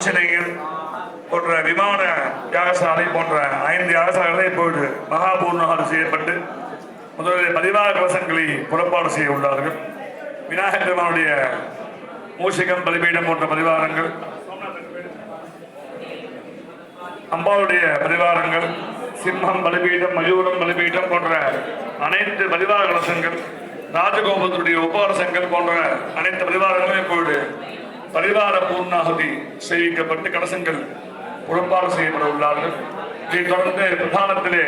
ஆஞ்சநேயர் போன்ற விமான யாகசாலை போன்ற ஐந்து யாகசாலைகளை இப்போது மகாபூர்ணாடு செய்யப்பட்டு முதலில் பதிவாக கலசங்களை புறப்பாடு செய்ய உள்ளார்கள். விநாயகர் பெருமானுடைய மூஷிகம் பலிபீடம் போன்ற பரிவாரங்கள் அம்பாவுடைய பரிவாரங்கள் சிம்மம் பலிபீடம் மயூரம் பலிபீடம் போன்ற அனைத்து பரிவார கலசங்கள் ராஜகோபுரத்துடைய உபவாரசங்கள் போன்ற அனைத்து பரிவாரங்களும் இப்பொழுது பரிவார பூர்ணாகுதி செய்விக்கப்பட்டு கலசங்கள் புறப்பாடு செய்யப்பட உள்ளார்கள். இதைத் தொடர்ந்து பிரதானத்திலே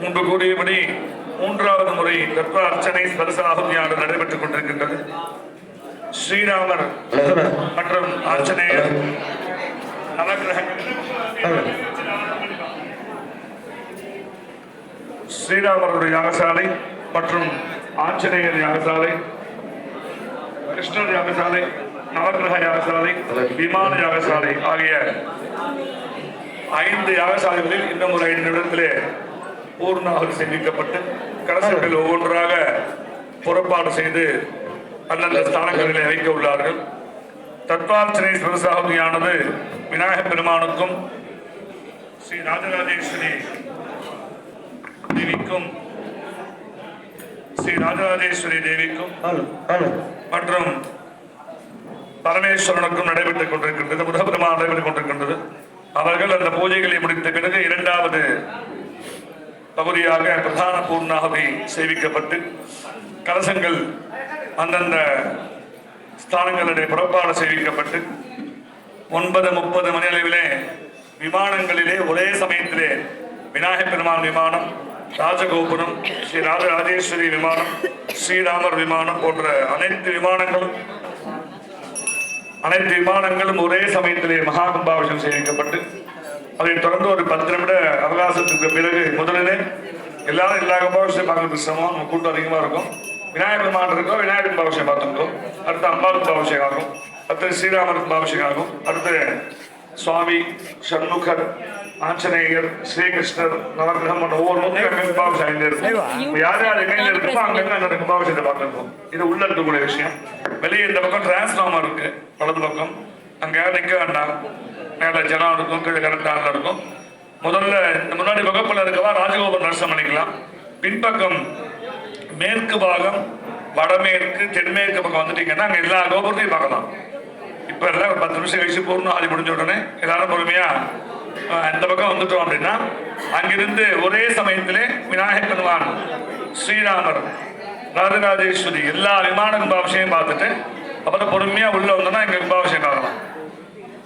முன்பு கூறியபடி மூன்றாவது முறை தர்ப்ப அர்ச்சனை ஸ்பர்சாகுதியானது நடைபெற்றுக் கொண்டிருக்கின்றது. ஸ்ரீராமர் மற்றும் ஆஞ்சநேயர் நவக்கிரகங்கள். ஸ்ரீராமருடைய யாகசாலை மற்றும் ஆஞ்சநேயர் யாகசாலை கிருஷ்ணர் யாகசாலை நவகிரக யாகசாலை விமான யாகசாலை ஆகிய ஐந்து யாகசாலைகளில் இன்னும் ஒரு ஐந்து நிமிடத்திலே பூர்ணாகுதி சேமிக்கப்பட்டு கடைசிகளில் ஒவ்வொன்றாக புறப்பாடு செய்து அந்தந்த ஸ்தானங்களில் அழைக்க உள்ளார்கள். தத்வார்ச்சனை சிவசாகுதியானது விநாயக பெருமானுக்கும் ஸ்ரீ ராஜராஜேஸ்வரி தேவிக்கும் ஸ்ரீ ராஜராஜேஸ்வரி தேவிக்கும் மற்றும் பரமேஸ்வரனுக்கும் நடைபெற்றுக் கொண்டிருக்கின்றது புதபெருமான் நடைபெற்றுக் கொண்டிருக்கின்றது. அவர்கள் அந்த பூஜைகளை முடித்த பிறகு இரண்டாவது பகுதியாக பிரதான பூர்ணாகதி சேவிக்கப்பட்டு கலசங்கள் அந்தந்த ஸ்தானங்களிலே புறப்பாடு சேவிக்கப்பட்டு ஒன்பது முப்பது மணி அளவிலே விமானங்களிலே ஒரே சமயத்திலே விநாயகப் பெருமான் விமானம் ராஜகோபுரம் ஸ்ரீ ராஜராஜேஸ்வரி விமானம் ஸ்ரீராமர் விமானம் போன்ற அனைத்து விமானங்களும் அனைத்து விமானங்களும் ஒரே சமயத்திலே மகா கும்பாபிஷேகம் செய்விக்கப்பட்டு அதை தொடர்ந்து ஒரு பத்து நிமிட அவகாசத்துக்கு பிறகு முதலிலே எல்லாரும் எல்லா கும்பாபிஷம் பார்க்கறதுக்கு சிரமம் நம்ம கூட்டம் அதிகமாக இருக்கும். விநாயகர் பெருமான் இருக்கோம் விநாயகர் கும்பாபிஷம் பார்த்துருக்கோம் அடுத்து அம்பாள் கும்பாபிஷேகம் ஆகும். அடுத்து ஸ்ரீராமர் கும்பாபிஷேகம் ஆகும். அடுத்து சுவாமி சண்முகர் ஆஞ்சநேயர் ஸ்ரீகிருஷ்ணர் நவகிரகம் போன்ற ஒவ்வொரு முக்கிய கும்பாபிஷேகம் இருக்கும் யார் யார் எங்க இருக்குமோ அங்கங்க அந்த கும்பாபிஷேகத்தை பார்த்துருக்கோம் இது உள்ள இருக்கக்கூடிய விஷயம். வெளியே இந்த பக்கம் டிரான்ஸ்ஃபார்மர் இருக்கு. வலது பக்கம். அங்க நிக்க வேண்டாம் மேல ஜனம் இருக்கும் கீழே கரெக்டாக இருக்கும். முதல்ல இந்த முன்னாடி வகுப்புல இருக்கவா? ராஜகோபுரம் தரிசனம் பண்ணிக்கலாம். பின்பக்கம் மேற்கு பாகம் வடமேற்கு தென்மேற்கு பக்கம் வந்துட்டீங்கன்னா அங்க எல்லா கோபுரத்தையும் பார்க்கலாம். இப்ப எல்லாம் பத்து நிமிஷம் கழிச்சு பூர்ணம் ஆதி முடிஞ்ச உடனே எல்லாரும் பொறுமையா அஹ், இந்த பக்கம் வந்துட்டோம் அப்படின்னா அங்கிருந்து ஒரே சமயத்திலே விநாயகர் பெருமான் ஸ்ரீராமர் ராஜராஜேஸ்வரி எல்லா விமான கும்பாபிஷேகம் பார்த்துட்டு அப்புறம் பொறுமையா உள்ள வந்தோம்னா இங்க கும்பாபிஷேகம் பார்க்கலாம்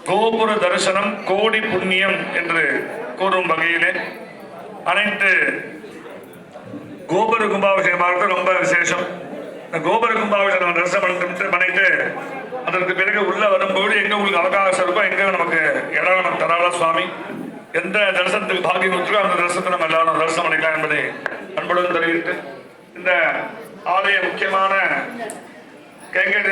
கோபுர தரிசனம் கோடி புண்ணியம் என்று கூறும் வகையிலே அனைத்து கோபுர கும்பாபிஷேகம் பார்க்கறது ரொம்ப விசேஷம். கோபுர கும்பாபிஷேகம் தரிசனம் பண்ணிட்டு பண்ணிட்டு அதற்கு பிறகு உள்ள வரும்போது எங்க உங்களுக்கு அவகாசம் இருக்கோ எங்க நமக்கு இடம் நமக்கு தராளா சுவாமி? எந்த தரிசனத்துக்கு பாக்கியம் இருக்கோ அந்த தரிசனத்தை நம்ம எல்லாரும் தரிசனம் பண்ணிக்கலாம் என்பதை அன்புடன் தெரிவித்து இந்த ஆலய முக்கியமான கேங்கேட்